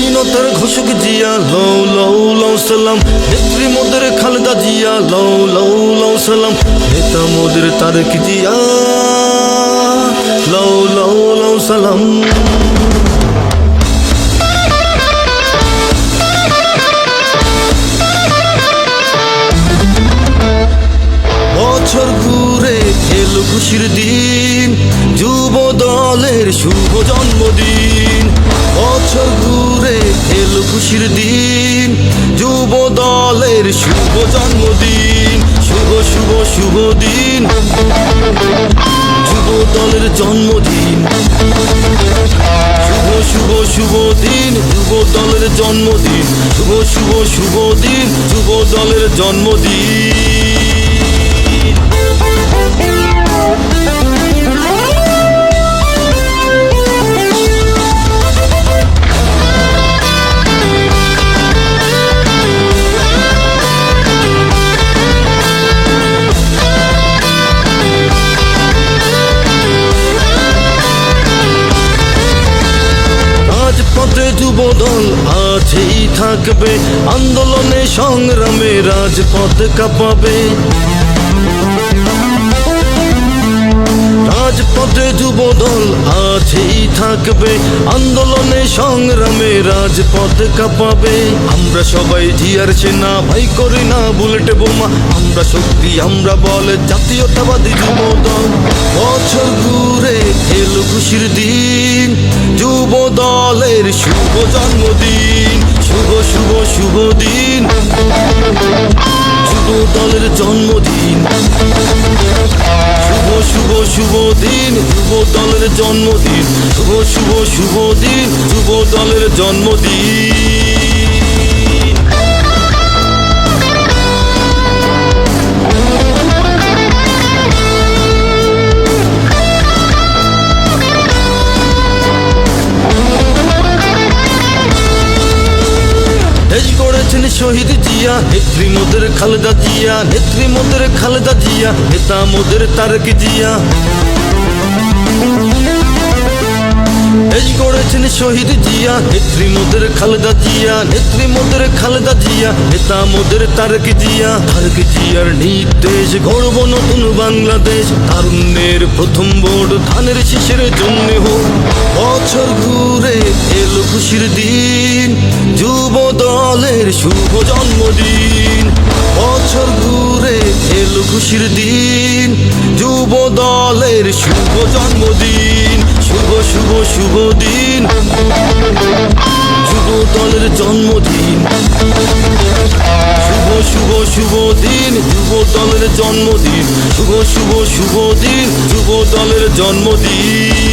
স্বাধীনতার ঘোষক জিয়া, লও লও লও, সালাম। নেত্রী মোদের খালেদা জিয়া, লও লও লও, সালাম। নেতা মোদের তারেক জিয়া, লও লও লও, সালাম। বছর ঘুরে এলো খুশির দিন, যুব দলের শুভ জন্মদিন। বছর খুশির দিন, যুব দলের শুভ জন্মদিন, শুভ শুভ শুভ দিন। যুব দলের জন্মদিন, শুভ শুভ শুভ দিন, যুব দলের জন্মদিন, শুভ শুভ শুভ দিন, যুব দলের জন্মদিন। থাকবে আন্দোলনে সংগ্রামে, রাজপথ কাঁপাবে। রাজপথে যুবদল আছেই থাকবে, আন্দোলনে সংগ্রামে, রাজপথ কাঁপাবে। আমরা সবাই জিয়ার সেনা, ভাই করি না বুলেট বোমা। আমরা শক্তি, আমরা বলে, জাতীয়তাবাদী যুবদল। বছর ঘুরে এলো খুশির দিন, যুবদলের শুভ জন্মদিন। শুভ শুভ দিন। যুব দলের জন্মদিন। শুভ শুভ শুভ দিন যুব দলের জন্মদিন। শুভ শুভ শুভ দিন যুব দলের জন্মদিন। শহীদ জিয়া, নেত্রী মোদের খালেদা জিয়া, নেত্রী মোদের খালেদা জিয়া, নেতা মোদের তারেক জিয়া। গড়েছেন শহীদ জিয়া, নেত্রী মোদের খালেদা জিয়া, নেত্রী মোদের খালেদা জিয়া, নেতা মোদের তারেক জিয়া। তারেক জিয়ার নির্দেশ গর্ব নতুন বাংলাদেশ। তারুণ্যের প্রথম ভোট ধানের শীষের জন্য হোক। বছর ঘুরে এলো খুশির দিন শুভ জন্মদিন। বছর ঘুরে এলো খুশির দিন। যুব দলের শুভ জন্মদিন। শুভ শুভ শুভ দিন। যুব দলের জন্মদিন। শুভ শুভ শুভ দিন। যুব দলের জন্মদিন। শুভ শুভ শুভ দিন। যুব দলের জন্মদিন।